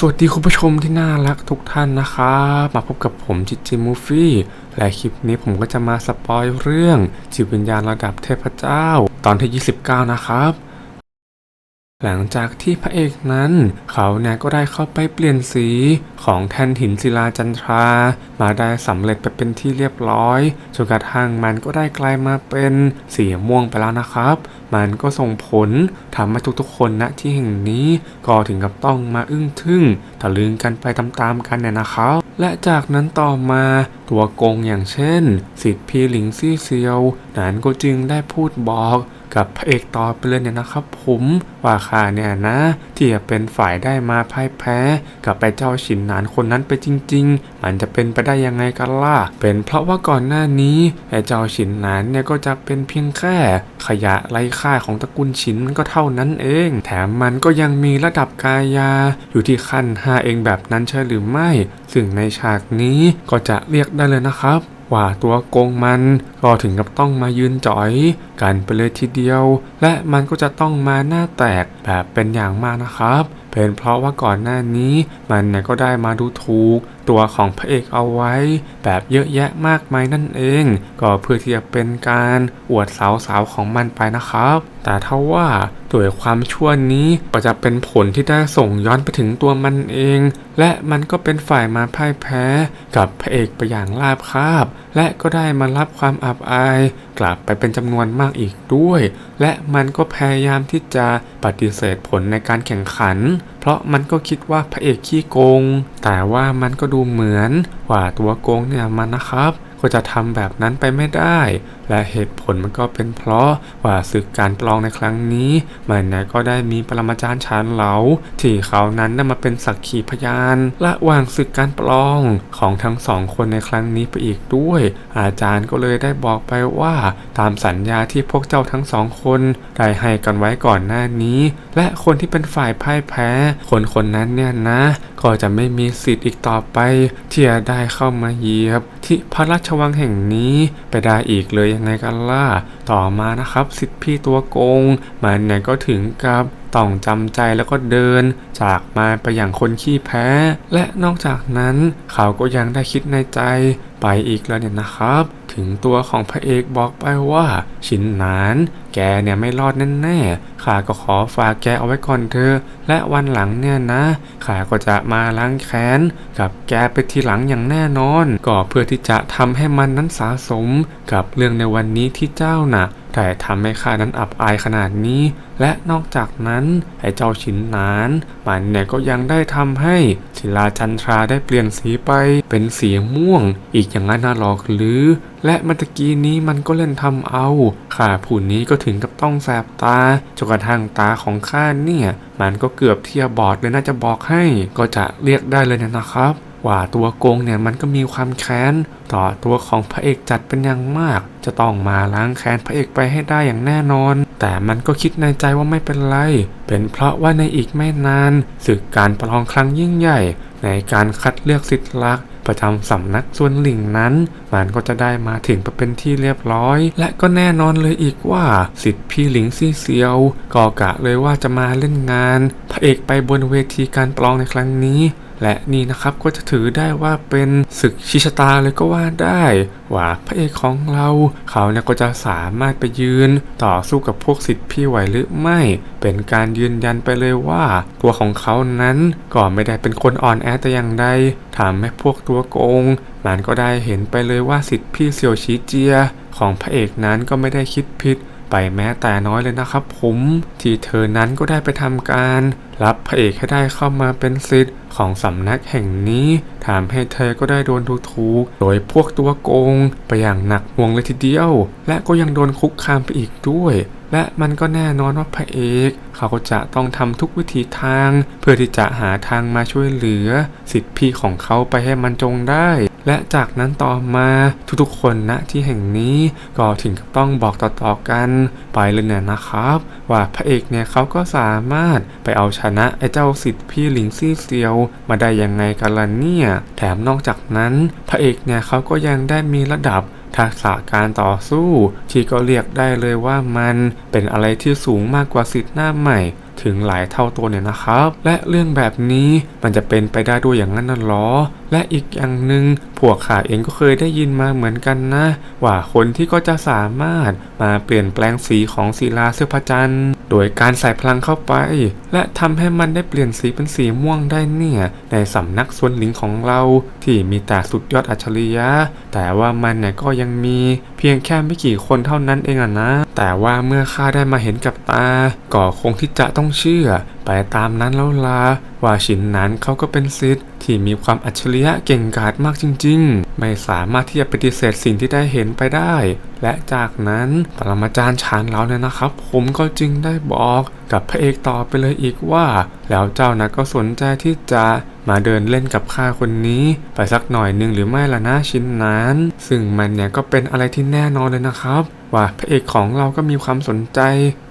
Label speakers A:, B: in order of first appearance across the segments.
A: สวัสดีคุณผู้ชมที่น่ารักทุกท่านนะครับ มาพบกับผมจิจิมูฟี่ และคลิปนี้ผมก็จะมาสปอยเรื่องจิตวิญญาณระดับเทพเจ้า ตอนที่ 29 นะครับ หลังจากที่พระเอกนั้น เขาเนี่ยก็ได้เข้าไปเปลี่ยนสีของแท่นหินศิลาจันทรา มาได้สำเร็จไปเป็นที่เรียบร้อยจนกระทั่งมันก็ได้กลายมาเป็นสีม่วงไปแล้วนะครับ มันก็ส่งผลทำให้ทุกๆคนณที่แห่งนี้ก็ถึงกับต้องมาอึ้งทึ่งตะลึงกันไปตามๆกันเนี่ยนะครับและจากนั้นต่อมาตัวโกงอย่างเช่น สิทธิ์พีหลิงซี่เซียวนั้นก็จึงได้พูดบอก กับพระเอกต่อไปเลยเนี่ยนะครับ ผมว่าข้าเนี่ยนะที่จะเป็นฝ่ายได้มาพ่ายแพ้ กับไปเจ้าฉินหนานคนนั้นไปจริง ๆ มันจะเป็นไปได้ยังไงกันล่ะเป็นเพราะว่าก่อนหน้านี้ไอ้เจ้าฉินหนานเนี่ยก็จะเป็นเพียงแค่ขยะไร้ค่าของตระกูลฉินมันก็เท่านั้นเอง แถมมันก็ยังมีระดับกายา อยู่ที่ขั้น5เองแบบนั้นใช่หรือไม่ ซึ่งในฉากนี้ก็จะเรียกได้เลยนะครับ ว่าตัวโกงมันก็ถึงกับต้องมายืนจ่อย กันไปเลยทีเดียว และมันก็จะต้องมาหน้าแตกแบบเป็นอย่างมากนะครับ เป็นเพราะว่าก่อนหน้านี้มันก็ได้มาดูถูกตัวของพระเอกเอาไว้ แบบเยอะแยะมากมายนั่นเอง ก็เพื่อที่จะเป็นการอวดสาวๆของมันไปนะครับ แต่ถ้าว่าด้วยความชั่วนี้ก็จะเป็นผลที่ได้ส่งย้อนไปถึงตัวมันเอง และมันก็เป็นฝ่ายมาพ่ายแพ้กับพระเอกไปอย่างราบคาบ และก็ได้มารับความอับอายกลับไปเป็นจำนวนมากอีกด้วย และมันก็พยายามที่จะปฏิเสธผลในการแข่งขัน เพราะมันก็คิดว่าพระเอกขี้โกง แต่ว่ามันก็ดูเหมือนว่าตัวโกงเนี่ยมันนะครับ ก็จะทำแบบนั้นไปไม่ได้ และเหตุผลมันก็เป็นเพราะว่าศึกการปลองในครั้งนี้ มันเนี่ยก็ได้มีปรมาจารย์ชานเหลา ที่เขานั้นได้มาเป็นสักขีพยานระหว่างศึกการปลองของทั้งสองคนในครั้งนี้ไปอีกด้วย อาจารย์ก็เลยได้บอกไปว่า ตามสัญญาที่พวกเจ้าทั้งสองคนได้ให้กันไว้ก่อนหน้านี้ และคนที่เป็นฝ่ายพ่ายแพ้ คนคนนั้นเนี่ยนะ ก็จะไม่มีสิทธิ์อีกต่อไปที่จะได้เข้ามาเหยียบที่พระราชชวังแห่งนี้ไปได้อีกเลยยังไงกันล่ะ ต่อมานะครับสิทธิพี่ตัวโกงมันเนี่ยก็ถึงกับต้องจำใจแล้วก็เดิน จากมาไปอย่างคนขี้แพ้ และนอกจากนั้นเขาก็ยังได้คิดในใจไปอีกแล้วเนี่ยนะครับ ถึงตัวของพระเอกบอกไปว่า ชินหนาน แกเนี่ยไม่รอดแน่ๆข้าก็ขอฝากแกเอาไว้ก่อนเธอ และวันหลังเนี่ยนะข้าก็จะมาล้างแค้นกับแกไปทีหลังอย่างแน่นอน ก็เพื่อที่จะทำให้มันนั้นสะสม กับเรื่องในวันนี้ที่เจ้าน่ะ แต่ทำให้ข้านั้นอับอายขนาดนี้ และนอกจากนั้นไอ้เจ้าชินนาน มันเนี่ยก็ยังได้ทำให้ศิลาจันทราได้เปลี่ยนสีไปเป็นสีม่วง อีกอย่างนั้นน่าหรอกหรือ และเมื่อตะกี้นี้มันก็เล่นทำเอาข้าผู้นี้ก็ถึงกับต้องแสบตาจนกระทั่งตาของข้าเนี่ย มันก็เกือบเทียบบอดเลยน่าจะบอกให้ ก็จะเรียกได้เลยนะครับ ว่าตัวโกงเนี่ยมันก็มีความแค้นต่อตัวของพระเอกจัดเป็นอย่างมาก จะต้องมาล้างแค้นพระเอกไปให้ได้อย่างแน่นอน แต่มันก็คิดในใจว่าไม่เป็นไร เป็นเพราะว่าในอีกไม่นานศึกการประลองครั้งยิ่งใหญ่ ในการคัดเลือกสิทธิ์ลักษณ์ประจำสำนักส่วนหลิงนั้น มันก็จะได้มาถึงปเป็นที่เรียบร้อย และก็แน่นอนเลยอีกว่าสิทธิ์พี่หลิงซี่เซียวก็กะเลยว่าจะมาเล่นงาน พระเอกไปบนเวทีการประลองในครั้งนี้และนี่นะครับก็จะถือได้ว่าเป็นศึกชิชตาเลยก็ว่าได้ว่าพระเอกของเราเขาเนี่ยก็จะสามารถไปยืนต่อสู้กับพวกสิทธิ์พี่ไหวหรือไม่ เป็นการยืนยันไปเลยว่า ตัวของเขานั้นก็ไม่ได้เป็นคนอ่อนแอแต่อย่างใดทำให้พวกตัวโกงมันก็ได้เห็นไปเลยว่าสิทธิ์พี่เซียวชีเจีย ของพระเอกนั้นก็ไม่ได้คิดผิด ไปแม้แต่น้อยเลยนะครับผมที่เธอนั้นก็ได้ไปทำการ รับพระเอกให้ได้เข้ามาเป็นศิษย์ของสำนักแห่งนี้ทำให้เธอก็ได้โดนดูถูกโดยพวกตัวโกงไปอย่างหนักหน่วงเลยทีเดียว และก็ยังโดนคุกคามไปอีกด้วย และมันก็แน่นอนว่าพระเอก เขาก็จะต้องทำทุกวิธีทาง เพื่อที่จะหาทางมาช่วยเหลือสิทธิพี่ของเขาไปให้มันจงได้ และจากนั้นต่อมาทุกๆคนณที่แห่งนี้ก็ถึงกับต้องบอกต่อๆกันไปเลยเนี่ยนะครับ ว่าพระเอกเนี่ยเขาก็สามารถไปเอาชนะไอ้เจ้าสิทธิ์พี่หลิงซี่เซียวมาได้ยังไงกันล่ะเนี่ยแถมนอกจากนั้น พระเอกเนี่ยเขาก็ยังได้มีระดับทักษะการต่อสู้ที่ก็เรียกได้เลยว่ามันเป็นอะไรที่สูงมากกว่าสิทธิ์หน้าใหม่ ถึงหลายเท่าตัวเนี่ยนะครับ และเรื่องแบบนี้มันจะเป็นไปได้ด้วยอย่างนั้นน่ะหรอ และอีกอย่างหนึ่งพวกข้าเองก็เคยได้ยินมาเหมือนกันนะ ว่าคนที่ก็จะสามารถมาเปลี่ยนแปลงสีของศิลาเสื้อพระจันทร์โดยการใส่พลังเข้าไป และทำให้มันได้เปลี่ยนสีเป็นสีม่วงได้เนี่ยในสำนักสวนหลิงของเราที่มีแต่สุดยอดอัจฉริยะ แต่ว่ามันเนี่ยก็ยังมีเพียงแค่ไม่กี่คนเท่านั้นเองอะนะ แต่ว่าเมื่อข้าได้มาเห็นกับตา ก็คงที่จะต้องเชื่อ ไปตามนั้นแล้วลาว่าฉินนั้นเขาก็เป็นซิทธิ์ที่มีความอัจฉริยะเก่งกาจมากจริง ๆ ไม่สามารถที่จะปฏิเสธสิ่งที่ได้เห็นไปได้ และจากนั้นปรมาจารย์ชานเราเนี่ยนะครับ ผมก็จึงได้บอกกับพระเอกต่อไปเลยอีกว่า แล้วเจ้านะก็สนใจที่จะมาเดินเล่นกับข้าคนนี้ ไปสักหน่อยหนึ่งหรือไม่ล่ะนะชิ้นนั้น ซึ่งมันเนี่ยก็เป็นอะไรที่แน่นอนเลยนะครับว่าพระเอกของเราก็มีความสนใจ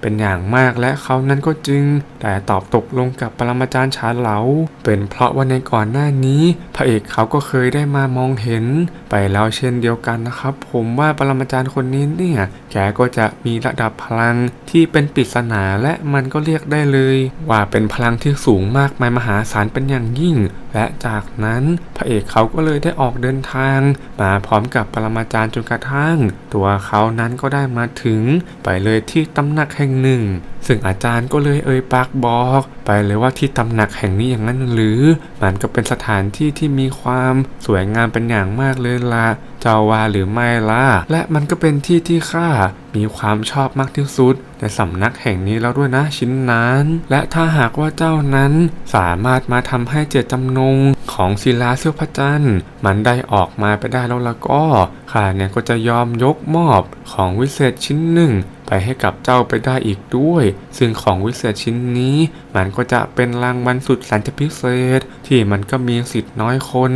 A: เป็นอย่างมากและเขานั้นก็จึง แต่ตอบตกลงกับปรมาจารย์ชาเหลา เป็นเพราะว่าในก่อนหน้านี้ พระเอกเขาก็เคยได้มามองเห็น ไปแล้วเช่นเดียวกันนะครับ ผมว่าปรมาจารย์คนนี้เนี่ยแกก็จะมีระดับพลังที่เป็นปริศนาและมันก็เรียกได้เลย ว่าเป็นพลังที่สูงมากมายมหาศาลเป็นอย่างยิ่ง และจากนั้นพระเอกเขาก็เลยได้ออกเดินทาง มาพร้อมกับปรมาจารย์จนกระทั่ง ตัวเขานั้นก็ได้ได้มาถึง ไปเลยที่ตำหนักแห่งหนึ่ง ซึ่งอาจารย์ก็เลยเอ่ยปากบอก ไปเลยว่าที่ตำหนักแห่งนี้อย่างนั้นหรือ มันก็เป็นสถานที่ที่มีความสวยงามเป็นอย่างมากเลยละเจ้าว่าหรือไม่ล่ะ และมันก็เป็นที่ที่ข้ามีความชอบมากที่สุด ในสำนักแห่งนี้แล้วด้วยนะชิ้นนั้น และถ้าหากว่าเจ้านั้นสามารถมาทำให้เจตจำนง ของศิลาเสื้อพระจันทร์ มันได้ออกมาไปได้แล้วละก็ข้าเนี่ยก็จะยอมยกมอบของวิเศษชิ้นหนึ่ง ไปให้กับเจ้าไปได้อีกด้วย ซึ่งของวิเศษชิ้นนี้ มันก็จะเป็นรางวัลสุดแสนจะพิเศษ ที่มันก็มีสิทธิ์น้อยคน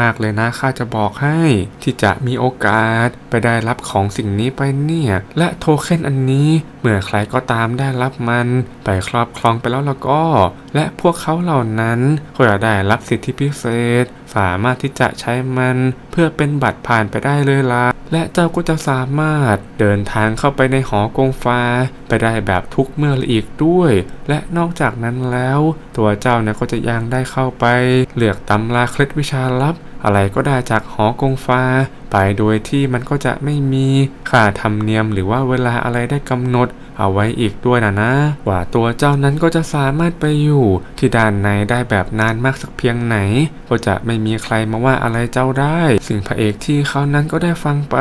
A: มากๆเลยนะข้าจะบอกให้ ที่จะมีโอกาสไปได้รับของสิ่งนี้ไปเนี่ย และโทเค็นอันนี้เมื่อใครก็ตามได้รับมัน ไปครอบครองไปแล้วแล้วก็ และพวกเขาเหล่านั้นก็จะได้รับสิทธิพิเศษ สามารถที่จะใช้มันเพื่อเป็นบัตรผ่านไปได้เลยล่ะ และเจ้าก็จะสามารถเดินทางเข้าไปในหอกงฟ้า ไปได้แบบทุกเมื่ออีกด้วย และนอกจากนั้นแล้ว ตัวเจ้าเนี่ยก็จะยังได้เข้าไปเลือกตำราเคล็ดวิชาลับ อะไรก็ได้จากหอกงฟ้า ไปโดยที่มันก็จะไม่มีค่าธรรมเนียมหรือว่าเวลาอะไรได้กำหนดเอาไว้อีกด้วยนะนะว่าตัวเจ้านั้นก็จะสามารถไปอยู่ ที่ด้านในได้แบบนานมากสักเพียงไหน ก็จะไม่มีใครมาว่าอะไรเจ้าได้ สิ่งพระเอกที่เขานั้นก็ได้ฟังไป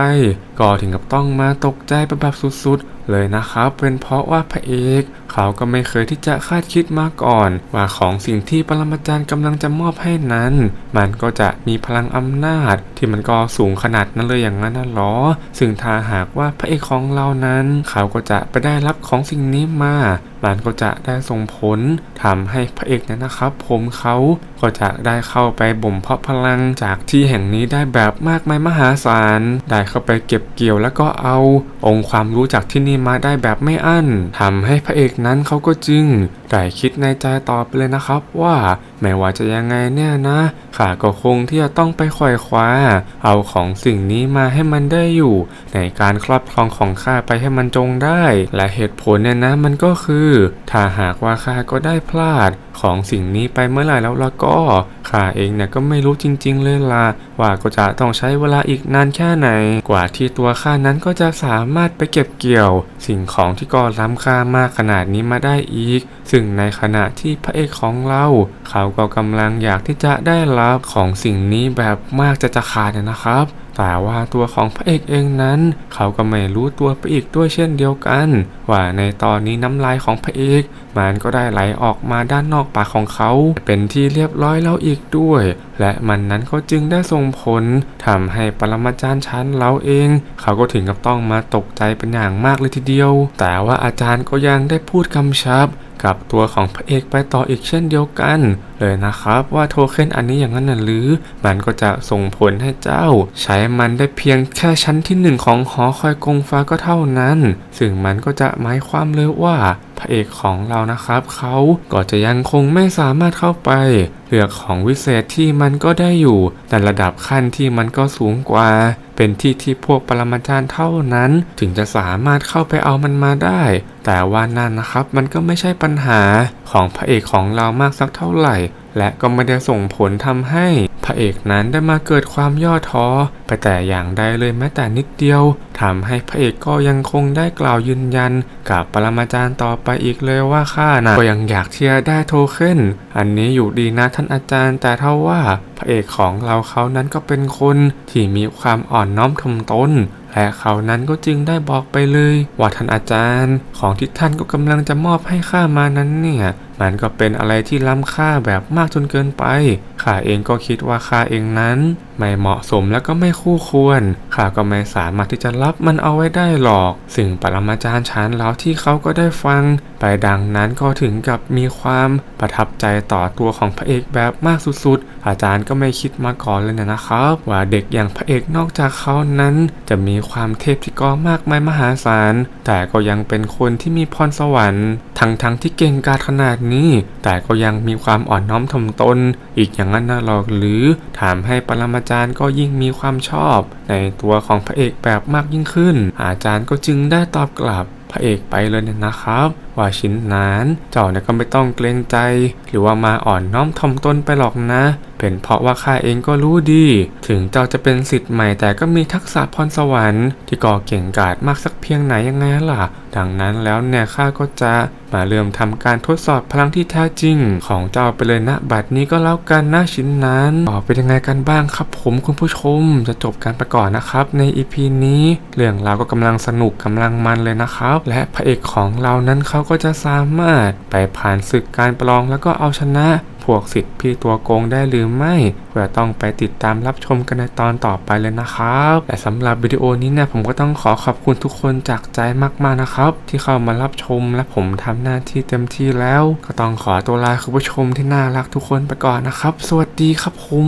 A: ก็ถึงกับต้องมาตกใจไปแบบสุดๆ เลยนะครับ เป็นเพราะว่าพระเอกเขาก็ไม่เคยที่จะคาดคิดมาก่อน ว่าของสิ่งที่ปรมาจารย์กำลังจะมอบให้นั้น มันก็จะมีพลังอำนาจที่มันก็สูงขนาดนั้นเลยอย่างนั้นนะหรอ ซึ่งถ้าหากว่าพระเอกของเรานั้น เขาก็จะไปได้รับของสิ่งนี้มา มันก็จะได้ส่งผลทำให้พระเอกเนี่ยนะครับ ผมเขาก็จะได้เข้าไปบ่มเพาะพลังจากที่แห่งนี้ได้แบบมากมายมหาศาล ได้เข้าไปเก็บเกี่ยวแล้วก็เอาองค์ความรู้จากที่นี่มาได้แบบไม่อั้นทำให้พระเอกนั้นเขาก็จึง ได้คิดในใจต่อไปเลยนะครับว่าไม่ว่าจะยังไงเนี่ยนะข้าก็คงที่จะต้องไปขวายคว้า เอาของสิ่งนี้มาให้มันได้อยู่ ในการครอบครองของข้าไปให้มันจงได้ และเหตุผลเนี่ยนะมันก็คือ ถ้าหากว่าข้าก็ได้พลาดของสิ่งนี้ไปเมื่อไหร่แล้วล้วก็ข้าเองเนี่ยก็ไม่รู้จริง ๆ เลยล่ะ ว่าก็จะต้องใช้เวลาอีกนานแค่ไหน กว่าที่ตัวข้านั้นก็จะสามารถไปเก็บเกี่ยว สิ่งของที่ก่อล้ำค่ามากขนาดนี้มาได้อีก ซึ่งในขณะที่พระเอกของเราเขาก็กำลังอยากที่จะได้รับของสิ่งนี้แบบมากจะจะขาดเนยนะครับ แต่ว่าตัวของพระเอกเองนั้น เขาก็ไม่รู้ตัวไปอีกด้วยเช่นเดียวกัน ว่าในตอนนี้น้ำลายของพระเอกมันก็ได้ไหลออกมาด้านนอกปากของเขา เป็นที่เรียบร้อยแล้วอีกด้วย และมันนั้นก็จึงได้ส่งผลทำให้ปรมาจารย์ชั้นเราเอง เขาก็ถึงกับต้องมาตกใจเป็นอย่างมากเลยทีเดียว แต่ว่าอาจารย์ก็ยังได้พูดคำชับ กับตัวของพระเอกไปต่ออีกเช่นเดียวกัน เลยนะครับว่าโทเค็นอันนี้อย่างนั้นน่ะหรือ มันก็จะส่งผลให้เจ้า ใช้มันได้เพียงแค่ชั้นที่หนึ่งของหอคอยกงฟ้าก็เท่านั้น ซึ่งมันก็จะหมายความเลยว่า พระเอกของเรานะครับเขาก็จะยังคงไม่สามารถเข้าไปเลือกของวิเศษที่มันก็ได้อยู่แต่ระดับขั้นที่มันก็สูงกว่า เป็นที่ที่พวกปรมาจารย์เท่านั้น ถึงจะสามารถเข้าไปเอามันมาได้ แต่ว่านั่นนะครับมันก็ไม่ใช่ปัญหาของพระเอกของเรามากสักเท่าไหร่และก็ไม่ได้ส่งผลทำให้พระเอกนั้นได้มาเกิดความย่อท้อไปแต่อย่างใดเลยแม้แต่นิดเดียวทำให้พระเอกก็ยังคงได้กล่าวยืนยัน กับปรมาจารย์ต่อไปอีกเลยว่าข้านะก็ยังอยากที่จะได้โทเค็นอันนี้อยู่ดีนะท่านอาจารย์ แต่เท่าว่าพระเอกของเราเขานั้นก็เป็นคนที่มีความอ่อนน้อมถ่อมตน และเขานั้นก็จึงได้บอกไปเลยว่าท่านอาจารย์ ของที่ท่านก็กำลังจะมอบให้ข้ามานั้นเนี่ยมันก็เป็นอะไรที่ล้ำค่าแบบมากจนเกินไป ข้าเองก็คิดว่าข้าเองนั้น ไม่เหมาะสมและก็ไม่คู่ควร ข้าก็ไม่สามารถที่จะรับมันเอาไว้ได้หรอก สิ่งปรมาจารย์ชานแล้วที่เขาก็ได้ฟัง ไปดังนั้นก็ถึงกับมีความประทับใจต่อตัวของพระเอกแบบมากสุดๆ อาจารย์ก็ไม่คิดมาก่อนเลยนะครับ ว่าเด็กอย่างพระเอกนอกจากเขานั้น จะมีความเทพที่ก็มากมายมหาศาล แต่ก็ยังเป็นคนที่มีพรสวรรค์ ทั้งๆทที่เก่งกาจขนาดนี้ แต่ก็ยังมีความอ่อนน้อมถ่อมตน อีกอย่างนั้นนะหรอกหรือถามให้ปรมาจารย์ก็ยิ่งมีความชอบ ในตัวของพระเอกแบบมากยิ่งขึ้น อาจารย์ก็จึงได้ตอบกลับ พระเอกไปเลยนะครับ ว่าชินนันเจ้าเนี่ยก็ไม่ต้องเกรงใจ หรือว่ามาอ่อนน้อมถ่อมตนไปหรอกนะ เป็นเพราะว่าข้าเองก็รู้ดี ถึงเจ้าจะเป็นสิทธิ์ใหม่แต่ก็มีทักษะพรสวรรค์ ที่ก่อเก่งกาจมากสักเพียงไหนยังไงล่ะ ดังนั้นแล้วเนี่ยข้าก็จะ มาเริ่มทำการทดสอบพลังที่แท้จริง ของเจ้าไปเลยนะบัดนี้ก็แล้วกันนะชิ้นนั้นอ๋อเป็นยังไงกันบ้างครับ ผมคุณผู้ชมจะจบการประกอบนะครับ ใน EP นี้เรื่องราวก็กำลังสนุกกำลังมันเลยนะครับ และพระเอกของเรานั้นเขาก็จะสามารถไปผ่านศึกการประลองแล้วก็เอาชนะ วกสิทธิ์พี่ตัวโกงได้หรือไม่ก็ต้องไปติดตามรับชมกันในตอนต่อไปเลยนะครับและสำหรับวิดีโอนี้เนี่ยผมก็ต้องขอขอบคุณทุกคนจากใจมากๆนะครับ ที่เข้ามารับชมและผมทำหน้าที่เต็มที่แล้ว ก็ต้องขอตัวลาคุณผู้ชมที่น่ารักทุกคนไปก่อนนะครับ สวัสดีครับผม